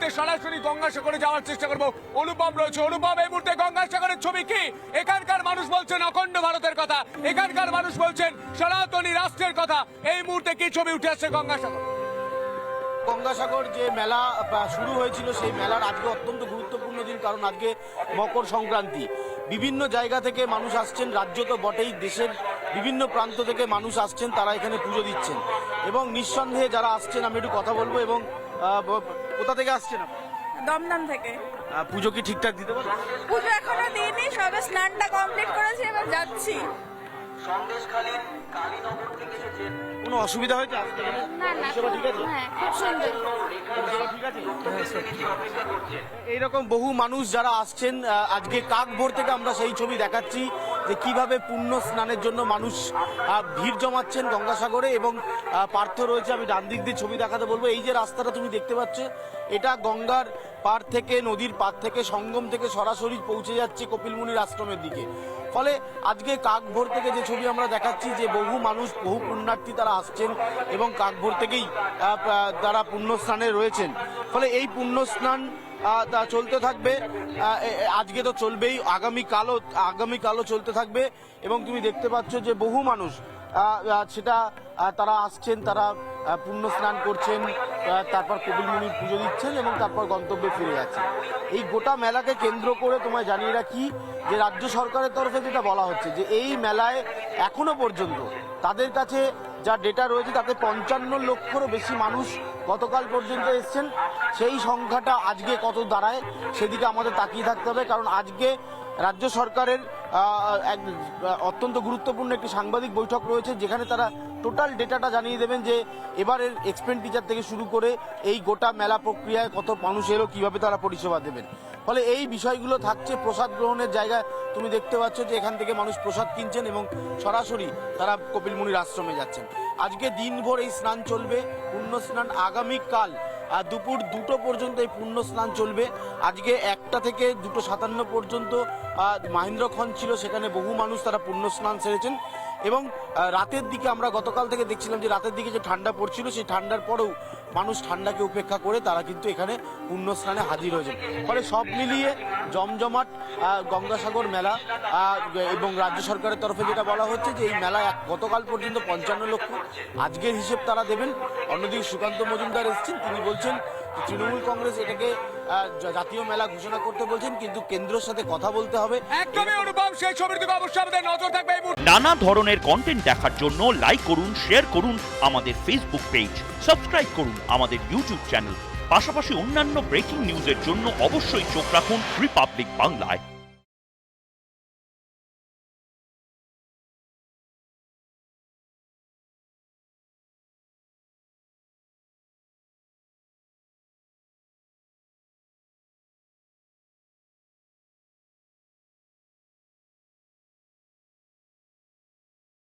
মুহূর্তে সরাসরি গঙ্গাসাগরে যাওয়ার চেষ্টা করব। অনুপম রয়েছে। অনুপম, এই মুহূর্তে গঙ্গাসাগরের ছবি কি? এখানকার মানুষ বলছেন অখণ্ড ভারতের কথা। এখানকার মানুষ বলছেন সনাতনী রাষ্ট্রের কথা। এই মুহূর্তে কি ছবি উঠে আসছে গঙ্গাসাগর? গঙ্গাসাগর যে মেলা শুরু হয়েছিল, সেই মেলার আজকে অত্যন্ত গুরুত্বপূর্ণ দিন, কারণ আজকে মকর সংক্রান্তি। বিভিন্ন জায়গা থেকে মানুষ আসছেন, রাজ্য তো বটেই, দেশের বিভিন্ন প্রান্ত থেকে মানুষ আসছেন তারা এখানে পুজো দিচ্ছেন। এবং নিঃসন্দেহে যারা আসছেন আমি একটু কথা বলব এবং কোথা থেকে আসছেন দমদম থেকে। পুজো কি ঠিকঠাক দিতে পারেন পুজো এখনও দিইনি সবে স্নানটা কমপ্লিট করেছি এবার যাচ্ছি। কোনো অসুবিধা হয়েছে আসতে গেলে না না পরিষেবা ঠিক আছে? হ্যাঁ খুব সুন্দর। পরিষেবা ঠিক আছে? এইরকম বহু মানুষ যারা আসছেন আজকে কাকভোর থেকে আমরা সেই ছবি দেখাচ্ছি। যে কীভাবে পুণ্য স্নানের জন্য মানুষ ভিড় জমাচ্ছেন গঙ্গাসাগরে এবং পার্থ রয়েছে। আমি ডান দিক দিয়ে ছবি দেখাতে বলব। এই যে রাস্তাটা তুমি দেখতে পাচ্ছ এটা গঙ্গার পার থেকে নদীর পার থেকে সঙ্গম থেকে সরাসরি পৌঁছে যাচ্ছে কপিলমুনির আশ্রমের দিকে। ফলে আজকে কাকভোর থেকে যে ছবি আমরা দেখাচ্ছি যে বহু মানুষ বহু পুণ্যার্থী তারা আসছেন এবং কাকভোর থেকেই তারা পুণ্য স্নানে রয়েছেন। ফলে এই পুণ্য স্নান আহ, তা চলতে থাকবে। আজকে তো চলবেই। আগামীকালও আগামীকালও চলতে থাকবে। এবং তুমি দেখতে পাচ্ছ যে বহু মানুষ সেটা তারা আসছেন, তারা পুণ্য স্নান করছেন তারপর কপিল মুনির পুজো দিচ্ছেন এবং তারপর গন্তব্যে ফিরে যাচ্ছেন। এই গোটা মেলাকে কেন্দ্র করে তোমায় জানিয়ে রাখি যে রাজ্য সরকারের তরফে যেটা বলা হচ্ছে, যে এই মেলায় এখনও পর্যন্ত তাদের কাছে যা ডেটা রয়েছে তাতে পঞ্চান্ন লক্ষেরও বেশি মানুষ গতকাল পর্যন্ত এসছেন। সেই সংখ্যাটা আজকে কত দাঁড়ায় সেদিকে আমাদের তাকিয়ে থাকতে হবে, কারণ আজকে রাজ্য সরকারের এক অত্যন্ত গুরুত্বপূর্ণ একটি সাংবাদিক বৈঠক রয়েছে, যেখানে তারা টোটাল ডেটাটা জানিয়ে দেবেন যে এবারের এক্সপেন্ডিচার থেকে শুরু করে এই গোটা মেলা প্রক্রিয়ায় কত মানুষ এলো, কীভাবে তারা পরিষেবা দেবেন। ফলে এই বিষয়গুলো থাকছে প্রসাদ গ্রহণের জায়গায়। তুমি দেখতে পাচ্ছ যে এখান থেকে মানুষ প্রসাদ কিনছেন এবং সরাসরি তারা কপিলমুনির আশ্রমে যাচ্ছেন। আজকে দিনভর এই স্নান চলবে পুণ্য স্নান আগামীকাল, আর দুপুর দুটো পর্যন্ত এই পুণ্য স্নান চলবে। আজকে একটা থেকে দুটো সাতান্ন পর্যন্ত মাহেন্দ্রক্ষণ ছিল, সেখানে বহু মানুষ তারা পুণ্য স্নান সেরেছেন। এবং রাতের দিকে আমরা গতকাল থেকে দেখছিলাম যে রাতের দিকে যে ঠান্ডা পড়ছিল, সেই ঠান্ডার পরেও মানুষ ঠান্ডাকে উপেক্ষা করে তারা কিন্তু এখানে পুণ্য স্নানে হাজির হয়েছেন ফলে সব মিলিয়ে জমজমাট গঙ্গাসাগর মেলা এবং রাজ্য সরকারের তরফে যেটা বলা হচ্ছে যে এই মেলা গতকাল পর্যন্ত পঞ্চান্ন লক্ষ। আজকের হিসেব তারা দেবেন। অন্যদিকে সুকান্ত মজুমদার এসেছেন। তিনি বলছেন তৃণমূল কংগ্রেস এটাকে জাতীয় মেলা ঘোষণা করতে বলছেন কিন্তু কেন্দ্রের সাথে কথা বলতে হবে। একদমই অনুপম সেই ছবির দিকে অবশ্যই আমাদের নজর থাকবে এই মুহূর্তে। নানা ধরনের কন্টেন্ট দেখার জন্য লাইক করুন শেয়ার করুন আমাদের ফেসবুক পেজ সাবস্ক্রাইব করুন আমাদের ইউটিউব চ্যানেল পাশাপাশি অন্যান্য ব্রেকিং নিউজের জন্য অবশ্যই চোখ রাখুন রিপাবলিক বাংলায়